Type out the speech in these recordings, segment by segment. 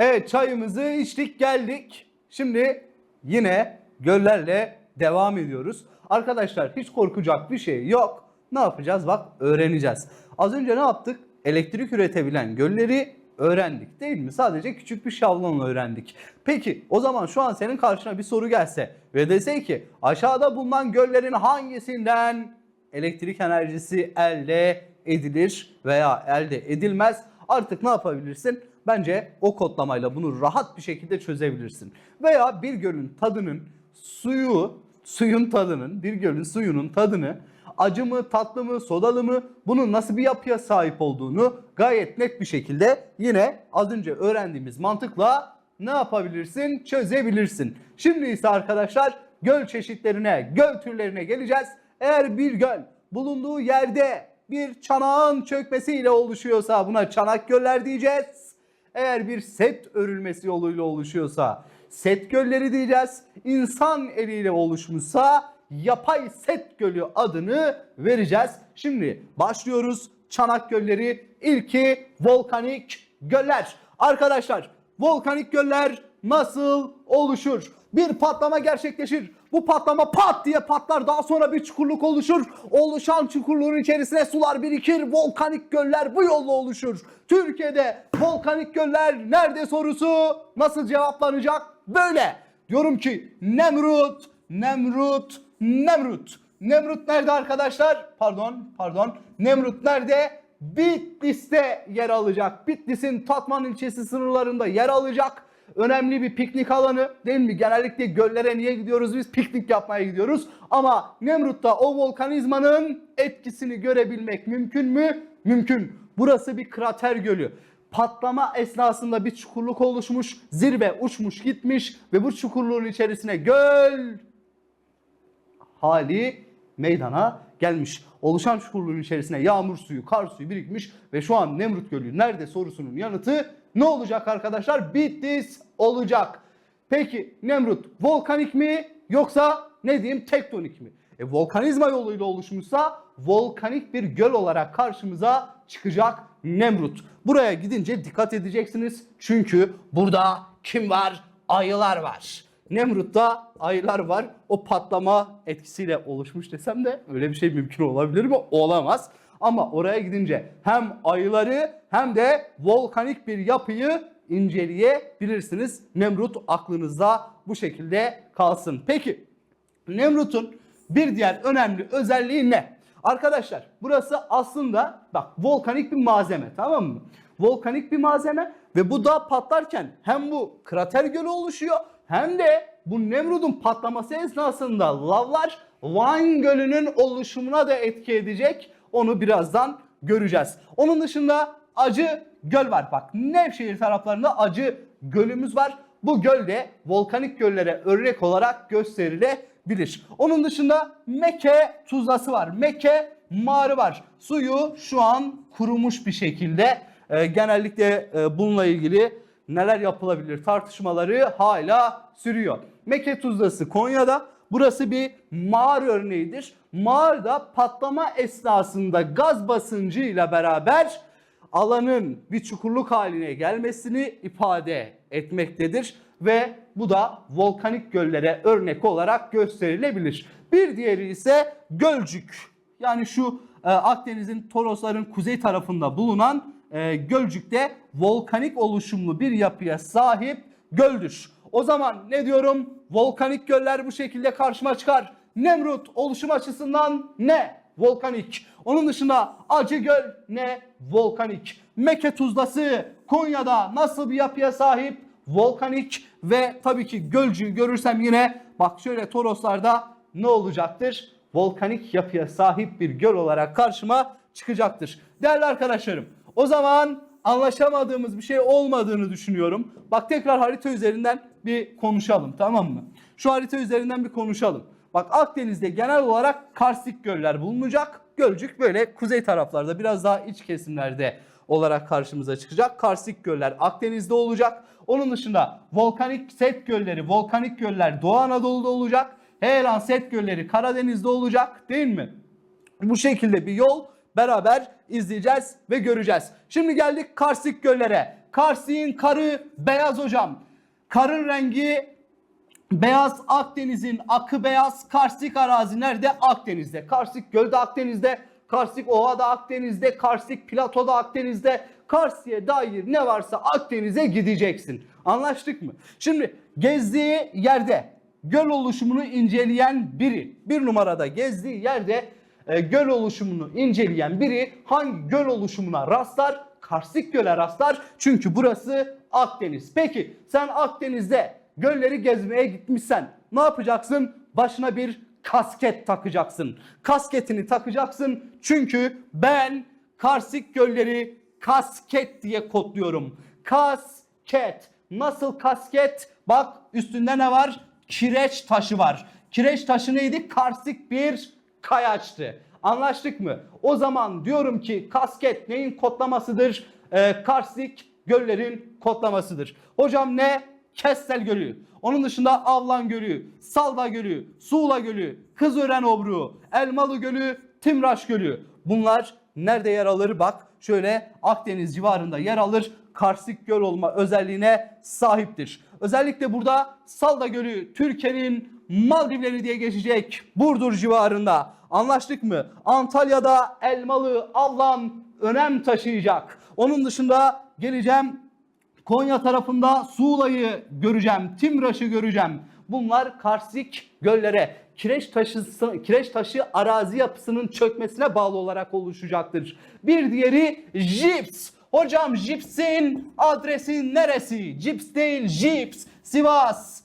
Evet çayımızı içtik geldik. Şimdi yine göllerle devam ediyoruz. Arkadaşlar hiç korkacak bir şey yok. Ne yapacağız? Bak öğreneceğiz. Az önce ne yaptık? Elektrik üretebilen gölleri öğrendik değil mi? Sadece küçük bir şablonla öğrendik. Peki o zaman şu an senin karşına bir soru gelse ve dese ki aşağıda bulunan göllerin hangisinden elektrik enerjisi elde edilir veya elde edilmez? Artık ne yapabilirsin? Bence o kodlamayla bunu rahat bir şekilde çözebilirsin. Veya bir gölün tadının suyu, suyun tadının, bir gölün suyunun tadını acı mı, tatlı mı, sodalı mı, bunun nasıl bir yapıya sahip olduğunu gayet net bir şekilde yine az önce öğrendiğimiz mantıkla ne yapabilirsin? Çözebilirsin. Şimdi ise arkadaşlar göl çeşitlerine, göl türlerine geleceğiz. Eğer bir göl bulunduğu yerde bir çanağın çökmesiyle oluşuyorsa buna çanak göller diyeceğiz. Eğer bir set örülmesi yoluyla oluşuyorsa set gölleri diyeceğiz. İnsan eliyle oluşmuşsa yapay set gölü adını vereceğiz. Şimdi başlıyoruz. Çanak gölleri ilki volkanik göller. Arkadaşlar volkanik göller nasıl oluşur? Bir patlama gerçekleşir. Bu patlama pat diye patlar. Daha sonra bir çukurluk oluşur. Oluşan çukurluğun içerisine sular birikir. Volkanik göller bu yolla oluşur. Türkiye'de volkanik göller nerede sorusu nasıl cevaplanacak? Böyle. Diyorum ki Nemrut, Nemrut, Nemrut. Nemrut nerede arkadaşlar? Pardon, pardon. Nemrut nerede? Bitlis'te yer alacak. Bitlis'in Tatman ilçesi sınırlarında yer alacak. Önemli bir piknik alanı değil mi? Genellikle göllere niye gidiyoruz biz? Piknik yapmaya gidiyoruz. Ama Nemrut'ta o volkanizmanın etkisini görebilmek mümkün mü? Mümkün. Burası bir krater gölü. Patlama esnasında bir çukurluk oluşmuş, zirve uçmuş gitmiş ve bu çukurluğun içerisine göl hali meydana gelmiş. Oluşan çukurluğun içerisine yağmur suyu, kar suyu birikmiş ve şu an Nemrut Gölü nerede sorusunun yanıtı ne olacak arkadaşlar? Bitlis olacak. Peki Nemrut volkanik mi yoksa ne diyeyim tektonik mi? E, volkanizma yoluyla oluşmuşsa volkanik bir göl olarak karşımıza çıkacak Nemrut. Buraya gidince dikkat edeceksiniz. Çünkü burada kim var? Ayılar var. Nemrut'ta aylar var. O patlama etkisiyle oluşmuş desem de öyle bir şey mümkün olabilir mi? Olamaz. Ama oraya gidince hem ayıları hem de volkanik bir yapıyı inceleyebilirsiniz. Nemrut aklınızda bu şekilde kalsın. Peki Nemrut'un bir diğer önemli özelliği ne? Arkadaşlar burası aslında bak volkanik bir malzeme tamam mı? Volkanik bir malzeme ve bu dağ patlarken hem bu krater gölü oluşuyor hem de bu Nemrut'un patlaması esnasında lavlar Van Gölü'nün oluşumuna da etki edecek. Onu birazdan göreceğiz. Onun dışında Acı Göl var. Bak Nevşehir taraflarında Acı Gölümüz var. Bu göl de volkanik göllere örnek olarak gösterilebilir. Onun dışında Mekke tuzlası var. Mekke mağarı var. Suyu şu an kurumuş bir şekilde. Ee, genellikle e, bununla ilgili neler yapılabilir tartışmaları hala sürüyor. Mekke tuzlası Konya'da. Burası bir mağara örneğidir. Mağarada patlama esnasında gaz basıncıyla beraber alanın bir çukurluk haline gelmesini ifade etmektedir ve bu da volkanik göllere örnek olarak gösterilebilir. Bir diğeri ise Gölcük. Yani şu e, Akdeniz'in Torosların kuzey tarafında bulunan e, Gölcük'te volkanik oluşumlu bir yapıya sahip göldür. O zaman ne diyorum? Volkanik göller bu şekilde karşıma çıkar. Nemrut oluşum açısından ne? Volkanik. Onun dışında Acıgöl ne? Volkanik. Mekke Tuzlası Konya'da nasıl bir yapıya sahip? Volkanik ve tabii ki Gölcüğü görürsem yine bak şöyle Toroslarda ne olacaktır? Volkanik yapıya sahip bir göl olarak karşıma çıkacaktır. Değerli arkadaşlarım o zaman anlaşamadığımız bir şey olmadığını düşünüyorum. Bak tekrar harita üzerinden bir konuşalım tamam mı? Şu harita üzerinden bir konuşalım. Bak Akdeniz'de genel olarak karstik göller bulunacak. Gölcük böyle kuzey taraflarda biraz daha iç kesimlerde olarak karşımıza çıkacak. Karstik göller Akdeniz'de olacak. Onun dışında volkanik set gölleri, volkanik göller Doğu Anadolu'da olacak. Heyelan set gölleri Karadeniz'de olacak değil mi? Bu şekilde bir yol beraber izleyeceğiz ve göreceğiz. Şimdi geldik karstik göllere. Karsik'in karı beyaz hocam. Karın rengi Beyaz Akdeniz'in akı beyaz karstik arazi nerede? Akdeniz'de. Karstik Göl'de Akdeniz'de. Karstik Ova'da Akdeniz'de. Karstik Plato'da Akdeniz'de. Karsik'e dair ne varsa Akdeniz'e gideceksin. Anlaştık mı? Şimdi gezdiği yerde göl oluşumunu inceleyen biri. Bir numarada gezdiği yerde e, göl oluşumunu inceleyen biri hangi göl oluşumuna rastlar? Karstik Göl'e rastlar. Çünkü burası Akdeniz. Peki sen Akdeniz'de gölleri gezmeye gitmişsen ne yapacaksın? Başına bir kasket takacaksın. Kasketini takacaksın çünkü ben Karsik gölleri kasket diye kodluyorum. Kasket. Nasıl kasket? Bak üstünde ne var? Kireç taşı var. Kireç taşı neydi? Karsik bir kayaçtı. Anlaştık mı? O zaman diyorum ki kasket neyin kodlamasıdır? Ee, Karsik göllerin kodlamasıdır. Hocam ne? Kestel Gölü. Onun dışında Avlan Gölü, Salda Gölü, Suğla Gölü, Kızören Obruğu, Elmalı Gölü, Timraş Gölü. Bunlar nerede yer alır? Bak şöyle Akdeniz civarında yer alır. Karstik göl olma özelliğine sahiptir. Özellikle burada Salda Gölü Türkiye'nin Maldivleri diye geçecek Burdur civarında. Anlaştık mı? Antalya'da Elmalı, Avlan önem taşıyacak. Onun dışında geleceğim Konya tarafında Suğla'yı göreceğim, Timraş'ı göreceğim. Bunlar karstik göllere, kireç taşı, kireç taşı arazi yapısının çökmesine bağlı olarak oluşacaktır. Bir diğeri jips. Hocam jipsin adresi neresi? Jips değil, jips. Sivas.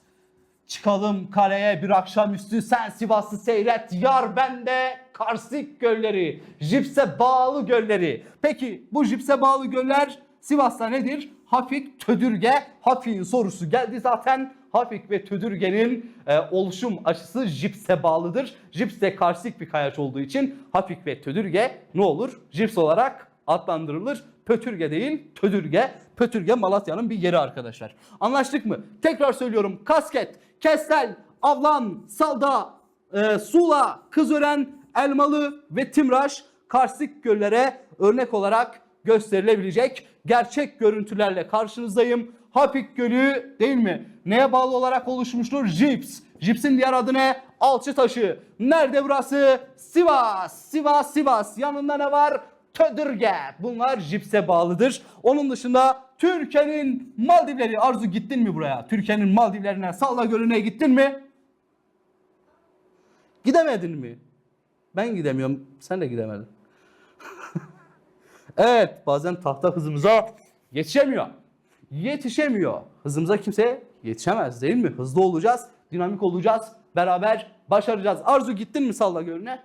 Çıkalım kaleye bir akşamüstü sen Sivas'ı seyret yar bende karstik gölleri, jipse bağlı gölleri. Peki bu jipse bağlı göller Sivas'ta nedir? Hafik, Tödürge. Hafik'in sorusu geldi zaten. Hafik ve Tödürge'nin e, oluşum açısı jipse bağlıdır. Jips de karstik bir kayaç olduğu için Hafik ve Tödürge ne olur? Jips olarak adlandırılır. Pötürge değil, Tödürge. Pötürge Malatya'nın bir yeri arkadaşlar. Anlaştık mı? Tekrar söylüyorum. Kasket, Kestel, Avlan, Salda, e, Sula, Kızören, Elmalı ve Timraş karstik göllere örnek olarak gösterilebilecek gerçek görüntülerle karşınızdayım. Hapik Gölü değil mi? Neye bağlı olarak oluşmuştur? Jips. Jips'in diğer adı ne? Alçı taşı. Nerede burası? Sivas. Sivas, Sivas. Yanında ne var? Tödürge. Bunlar jipse bağlıdır. Onun dışında Türkiye'nin Maldivleri. Arzu gittin mi buraya? Türkiye'nin Maldivlerine, Salla Gölü'ne gittin mi? Gidemedin mi? Ben gidemiyorum. Sen de gidemedin. Evet bazen tahta hızımıza yetişemiyor. Yetişemiyor. Hızımıza kimse yetişemez değil mi? Hızlı olacağız, dinamik olacağız, beraber başaracağız. Arzu gittin mi Salla Gölü'ne?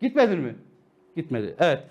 Gitmedin mi? Gitmedi. Evet.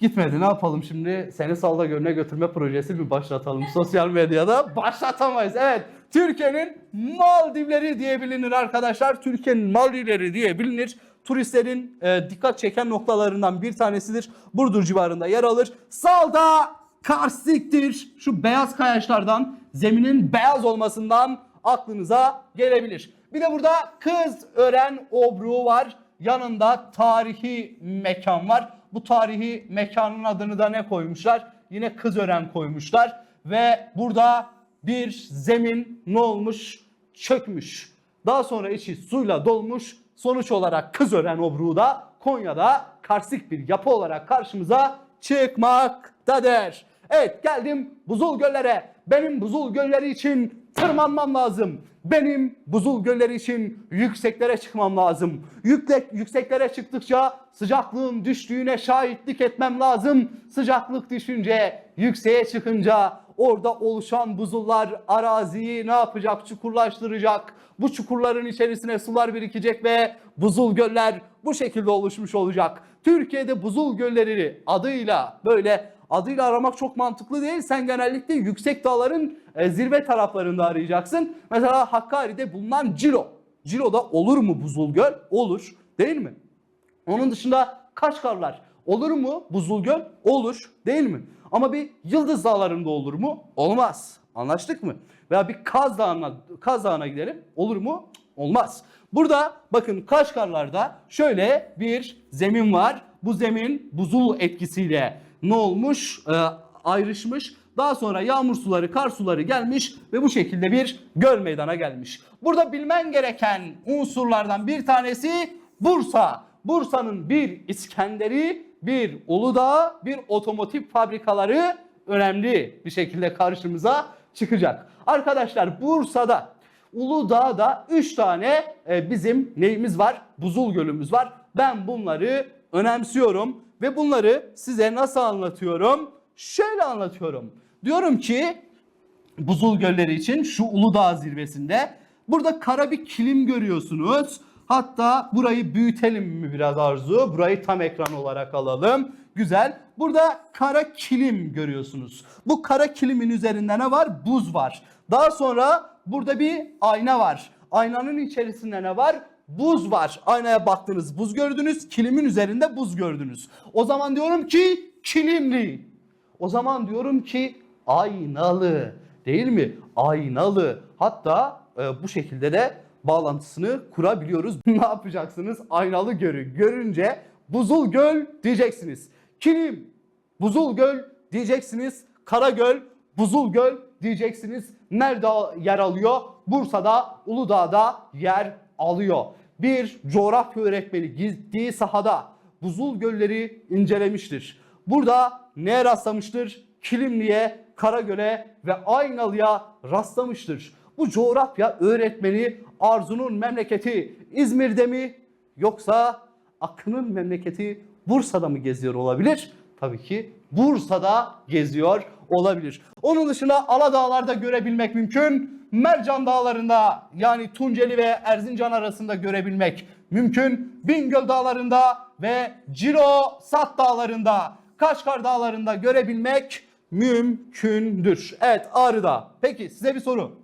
Gitmedi. Ne yapalım şimdi? Seni Salda Gölü'ne götürme projesi mi başlatalım sosyal medyada? Başlatamayız. Evet. Türkiye'nin Maldivleri diye bilinir arkadaşlar. Türkiye'nin Maldivleri diye bilinir. Turistlerin e, dikkat çeken noktalarından bir tanesidir. Burdur civarında yer alır. Salda karstiktir. Şu beyaz kayaçlardan, zeminin beyaz olmasından aklınıza gelebilir. Bir de burada Kız Ören Obruğu var. Yanında tarihi mekan var. Bu tarihi mekanın adını da ne koymuşlar? Yine Kızören koymuşlar. Ve burada bir zemin ne olmuş? Çökmüş. Daha sonra içi suyla dolmuş. Sonuç olarak Kızören obruğu da Konya'da karstik bir yapı olarak karşımıza çıkmaktadır. Evet geldim buzul göllere. Benim buzul gölleri için tırmanmam lazım. Benim buzul gölleri için yükseklere çıkmam lazım. Yüksek, yükseklere çıktıkça sıcaklığın düştüğüne şahitlik etmem lazım. Sıcaklık düşünce, yükseğe çıkınca orada oluşan buzullar araziyi ne yapacak? Çukurlaştıracak. Bu çukurların içerisine sular birikecek ve buzul göller bu şekilde oluşmuş olacak. Türkiye'de buzul gölleri adıyla böyle adıyla aramak çok mantıklı değil. Sen genellikle yüksek dağların e, zirve taraflarında arayacaksın. Mesela Hakkari'de bulunan Cilo. Cilo'da olur mu buzul göl? Olur. Değil mi? Onun dışında Kaşgarlar. Olur mu buzul göl? Olur. Değil mi? Ama bir Yıldız Dağları'nda olur mu? Olmaz. Anlaştık mı? Veya bir Kaz Dağı'na, Kaz Dağı'na gidelim. Olur mu? Olmaz. Burada bakın Kaşgarlar'da şöyle bir zemin var. Bu zemin buzul etkisiyle ne olmuş? Ee, ayrışmış. Daha sonra yağmur suları, kar suları gelmiş ve bu şekilde bir göl meydana gelmiş. Burada bilmen gereken unsurlardan bir tanesi Bursa. Bursa'nın bir İskenderi, bir Uludağ, bir otomotiv fabrikaları önemli bir şekilde karşımıza çıkacak. Arkadaşlar Bursa'da Uludağ'da 3 tane e, bizim neyimiz var? Buzul gölümüz var. Ben bunları önemsiyorum ve bunları size nasıl anlatıyorum? Şöyle anlatıyorum. Diyorum ki buzul gölleri için şu Uludağ zirvesinde burada kara bir kilim görüyorsunuz. Hatta burayı büyütelim mi biraz Arzu? Burayı tam ekran olarak alalım. Güzel. Burada kara kilim görüyorsunuz. Bu kara kilimin üzerinde ne var? Buz var. Daha sonra burada bir ayna var. Aynanın içerisinde ne var? Buz var. Aynaya baktınız buz gördünüz. Kilimin üzerinde buz gördünüz. O zaman diyorum ki kilimli. O zaman diyorum ki aynalı. Değil mi? Aynalı. Hatta e, bu şekilde de bağlantısını kurabiliyoruz. ne yapacaksınız? Aynalı gölü görünce buzul göl diyeceksiniz. Kilim, buzul göl diyeceksiniz. Karagöl, buzul göl diyeceksiniz. Nerede yer alıyor? Bursa'da, Uludağ'da yer alıyor. Bir coğrafya öğretmeni gittiği sahada buzul gölleri incelemiştir. Burada neye rastlamıştır? Kilimli'ye, Karagöl'e ve Aynalı'ya rastlamıştır. Bu coğrafya öğretmeni Arzu'nun memleketi İzmir'de mi yoksa Akın'ın memleketi Bursa'da mı geziyor olabilir? Tabii ki Bursa'da geziyor olabilir. Onun dışında Aladağlar'da görebilmek mümkün. Mercan Dağları'nda yani Tunceli ve Erzincan arasında görebilmek mümkün. Bingöl Dağları'nda ve Ciro Sat Dağları'nda, Kaşgar Dağları'nda görebilmek mümkündür. Evet Ağrı'da. Peki size bir soru.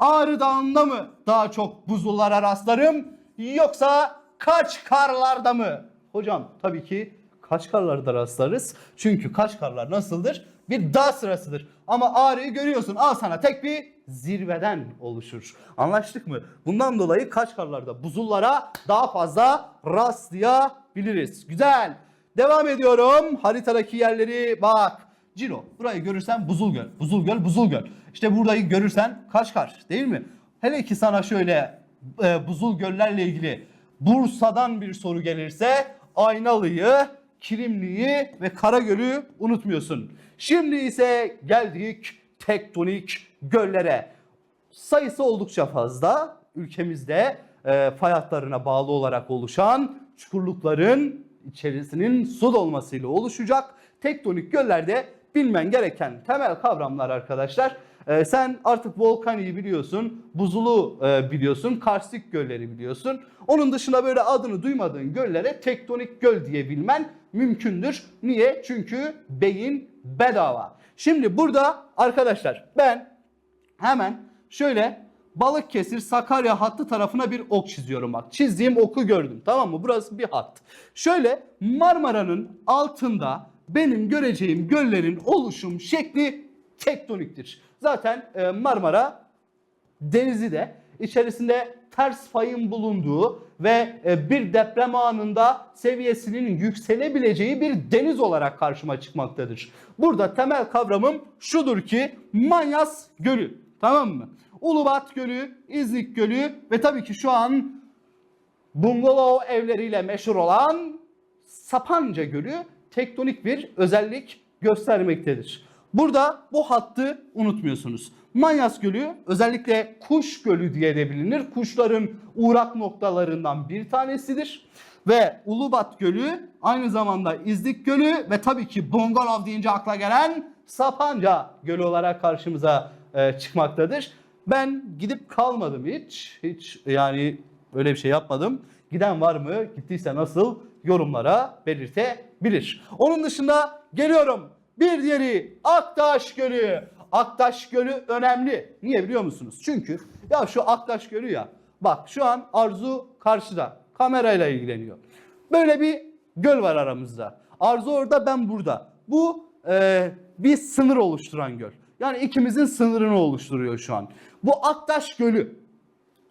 Ağrı Dağı'nda mı daha çok buzullara rastlarım yoksa Kaçkarlar'da mı? Hocam tabii ki Kaçkarlar'da rastlarız. Çünkü Kaçkarlar nasıldır? Bir dağ sırasıdır. Ama Ağrı'yı görüyorsun. Al sana tek bir zirveden oluşur. Anlaştık mı? Bundan dolayı Kaçkarlar'da buzullara daha fazla rastlayabiliriz. Güzel. Devam ediyorum. Haritadaki yerleri bak. Ciro. Burayı görürsen Buzul Göl. Buzul Göl, Buzul Göl. İşte burayı görürsen Kaşkar değil mi? Hele ki sana şöyle e, Buzul Göllerle ilgili Bursa'dan bir soru gelirse Aynalı'yı, Kilimli'yi ve Karagöl'ü unutmuyorsun. Şimdi ise geldik tektonik göllere. Sayısı oldukça fazla. Ülkemizde e, fay hatlarına bağlı olarak oluşan çukurlukların içerisinin su dolmasıyla oluşacak tektonik göllerde bilmen gereken temel kavramlar arkadaşlar. Ee, sen artık volkaniyi biliyorsun, buzulu e, biliyorsun, karstik gölleri biliyorsun. Onun dışında böyle adını duymadığın göllere tektonik göl diye bilmen mümkündür. Niye? Çünkü beyin bedava. Şimdi burada arkadaşlar ben hemen şöyle Balıkesir Sakarya hattı tarafına bir ok çiziyorum bak. Çizdiğim oku gördüm tamam mı? Burası bir hat. Şöyle Marmara'nın altında benim göreceğim göllerin oluşum şekli tektoniktir. Zaten e, Marmara denizi de içerisinde ters fayın bulunduğu ve e, bir deprem anında seviyesinin yükselebileceği bir deniz olarak karşıma çıkmaktadır. Burada temel kavramım şudur ki Manyas Gölü tamam mı? Ulubat Gölü, İznik Gölü ve tabii ki şu an bungalov evleriyle meşhur olan Sapanca Gölü tektonik bir özellik göstermektedir. Burada bu hattı unutmuyorsunuz. Manyas Gölü özellikle kuş gölü diye de bilinir. Kuşların uğrak noktalarından bir tanesidir. Ve Ulubat Gölü aynı zamanda İznik Gölü ve tabii ki Bongalov deyince akla gelen Sapanca Gölü olarak karşımıza e, çıkmaktadır. Ben gidip kalmadım hiç. Hiç yani öyle bir şey yapmadım. Giden var mı? Gittiyse nasıl? Yorumlara belirtebilir. Onun dışında geliyorum. Bir diğeri Aktaş Gölü. Aktaş Gölü önemli. Niye biliyor musunuz? Çünkü ya şu Aktaş Gölü ya. Bak şu an Arzu karşıda. Kamerayla ilgileniyor. Böyle bir göl var aramızda. Arzu orada ben burada. Bu e, bir sınır oluşturan göl. Yani ikimizin sınırını oluşturuyor şu an. Bu Aktaş Gölü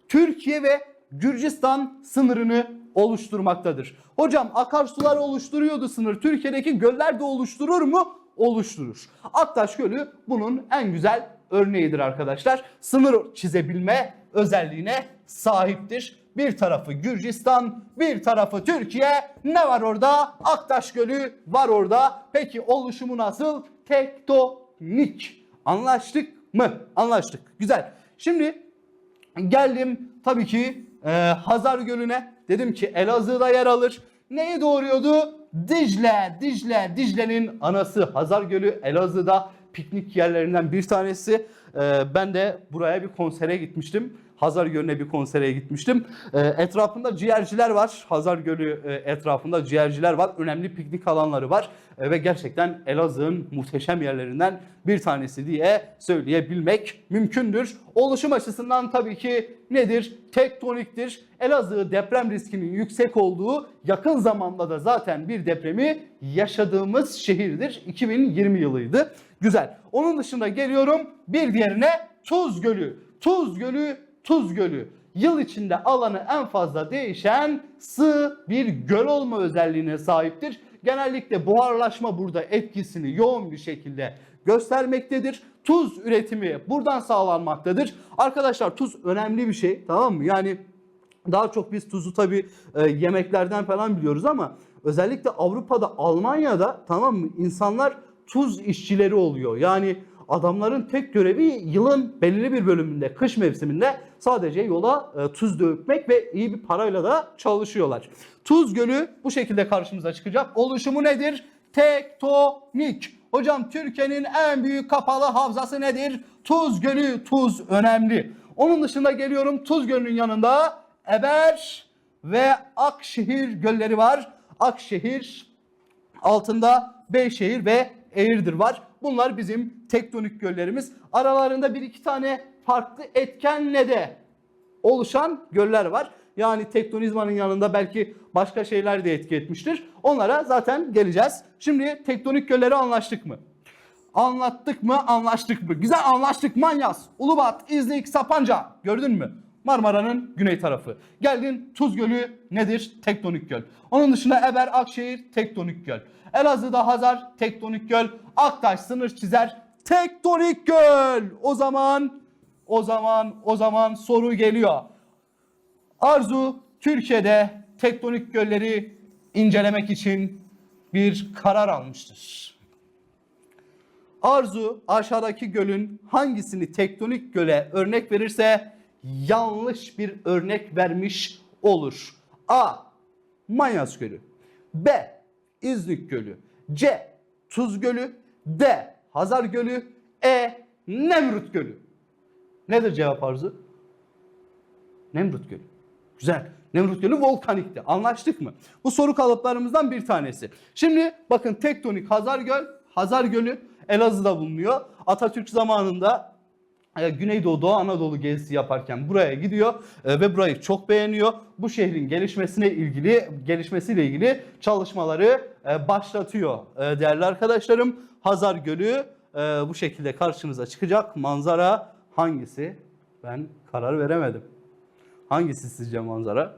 Türkiye ve Gürcistan sınırını oluşturmaktadır. Hocam akarsular oluşturuyordu sınır. Türkiye'deki göller de oluşturur mu? oluşturur. Aktaş Gölü bunun en güzel örneğidir arkadaşlar. Sınır çizebilme özelliğine sahiptir. Bir tarafı Gürcistan, bir tarafı Türkiye. Ne var orada? Aktaş Gölü var orada. Peki oluşumu nasıl? Tektonik. Anlaştık mı? Anlaştık. Güzel. Şimdi geldim tabii ki e, Hazar Gölü'ne. Dedim ki Elazığ'da yer alır. Neyi doğuruyordu? Dicle, Dicle, Dicle'nin anası Hazar Gölü Elazığ'da piknik yerlerinden bir tanesi. E, ben de buraya bir konsere gitmiştim. Hazar Gölü'ne bir konsere gitmiştim. E, etrafında ciğerciler var. Hazar Gölü e, etrafında ciğerciler var. Önemli piknik alanları var. E, ve gerçekten Elazığ'ın muhteşem yerlerinden bir tanesi diye söyleyebilmek mümkündür. Oluşum açısından tabii ki nedir? Tektoniktir. Elazığ deprem riskinin yüksek olduğu yakın zamanda da zaten bir depremi yaşadığımız şehirdir. 2020 yılıydı. Güzel. Onun dışında geliyorum bir diğerine Tuz Gölü. Tuz Gölü Tuz Gölü yıl içinde alanı en fazla değişen sığ bir göl olma özelliğine sahiptir. Genellikle buharlaşma burada etkisini yoğun bir şekilde göstermektedir. Tuz üretimi buradan sağlanmaktadır. Arkadaşlar tuz önemli bir şey tamam mı? Yani daha çok biz tuzu tabi yemeklerden falan biliyoruz ama özellikle Avrupa'da Almanya'da tamam mı insanlar tuz işçileri oluyor. Yani adamların tek görevi yılın belirli bir bölümünde kış mevsiminde sadece yola e, tuz dökmek ve iyi bir parayla da çalışıyorlar. Tuz Gölü bu şekilde karşımıza çıkacak. Oluşumu nedir? Tektonik. Hocam Türkiye'nin en büyük kapalı havzası nedir? Tuz Gölü. Tuz önemli. Onun dışında geliyorum Tuz Gölü'nün yanında Eber ve Akşehir gölleri var. Akşehir altında Beyşehir ve Eğirdir var. Bunlar bizim tektonik göllerimiz. Aralarında bir iki tane farklı etkenle de oluşan göller var. Yani tektonizmanın yanında belki başka şeyler de etki etmiştir. Onlara zaten geleceğiz. Şimdi tektonik gölleri anlaştık mı? Anlattık mı? Anlaştık mı? Güzel anlaştık. Manyas, Ulubat, İznik, Sapanca. Gördün mü? Marmara'nın güney tarafı. Geldin Tuz Gölü nedir? Tektonik göl. Onun dışında Eber, Akşehir tektonik göl. Elazığ'da Hazar tektonik göl. Aktaş sınır çizer tektonik göl. O zaman o zaman o zaman soru geliyor. Arzu Türkiye'de tektonik gölleri incelemek için bir karar almıştır. Arzu aşağıdaki gölün hangisini tektonik göle örnek verirse yanlış bir örnek vermiş olur. A. Manyas Gölü. B. İznik Gölü. C. Tuz Gölü. D. Hazar Gölü. E. Nemrut Gölü. Nedir cevap Arzu? Nemrut Gölü. Güzel. Nemrut Gölü volkanikti. Anlaştık mı? Bu soru kalıplarımızdan bir tanesi. Şimdi bakın tektonik Hazar Göl, Hazar Gölü Elazığ'da bulunuyor. Atatürk zamanında Güneydoğu Doğu Anadolu gezisi yaparken buraya gidiyor e, ve burayı çok beğeniyor. Bu şehrin gelişmesine ilgili gelişmesiyle ilgili çalışmaları e, başlatıyor e, değerli arkadaşlarım. Hazar Gölü bu şekilde karşımıza çıkacak. Manzara hangisi? Ben karar veremedim. Hangisi sizce manzara?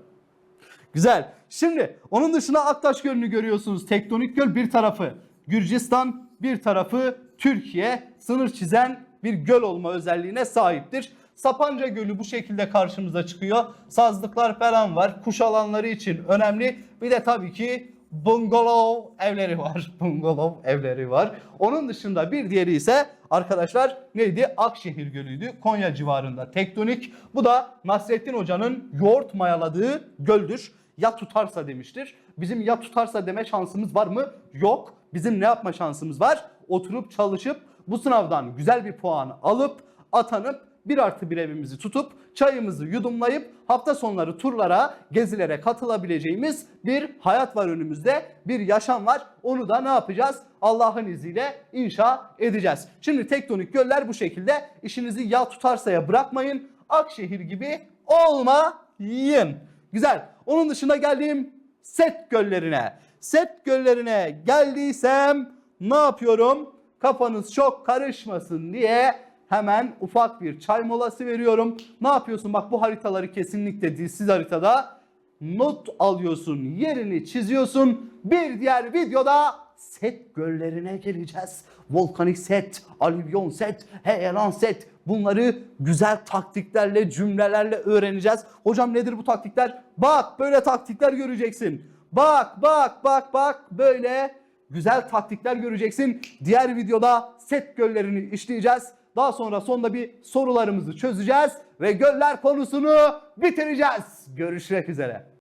Güzel. Şimdi onun dışında Aktaş Gölü'nü görüyorsunuz. Tektonik göl bir tarafı Gürcistan, bir tarafı Türkiye. Sınır çizen bir göl olma özelliğine sahiptir. Sapanca Gölü bu şekilde karşımıza çıkıyor. Sazlıklar falan var. Kuş alanları için önemli. Bir de tabii ki bungalov evleri var. Bungalov evleri var. Onun dışında bir diğeri ise arkadaşlar neydi? Akşehir Gölü'ydü. Konya civarında tektonik. Bu da Nasrettin Hoca'nın yoğurt mayaladığı göldür. Ya tutarsa demiştir. Bizim ya tutarsa deme şansımız var mı? Yok. Bizim ne yapma şansımız var? Oturup çalışıp bu sınavdan güzel bir puan alıp atanıp bir artı bir evimizi tutup çayımızı yudumlayıp hafta sonları turlara, gezilere katılabileceğimiz bir hayat var önümüzde. Bir yaşam var. Onu da ne yapacağız? Allah'ın izniyle inşa edeceğiz. Şimdi tektonik göller bu şekilde. İşinizi ya tutarsaya bırakmayın. Akşehir gibi olmayın. Güzel. Onun dışında geldiğim set göllerine. Set göllerine geldiysem ne yapıyorum? Kafanız çok karışmasın diye hemen ufak bir çay molası veriyorum. Ne yapıyorsun? Bak bu haritaları kesinlikle dilsiz haritada not alıyorsun, yerini çiziyorsun. Bir diğer videoda set göllerine geleceğiz. Volkanik set, alüvyon set, heyelan set bunları güzel taktiklerle, cümlelerle öğreneceğiz. Hocam nedir bu taktikler? Bak böyle taktikler göreceksin. Bak bak bak bak böyle güzel taktikler göreceksin. Diğer videoda set göllerini işleyeceğiz. Daha sonra sonda bir sorularımızı çözeceğiz ve göller konusunu bitireceğiz. Görüşmek üzere.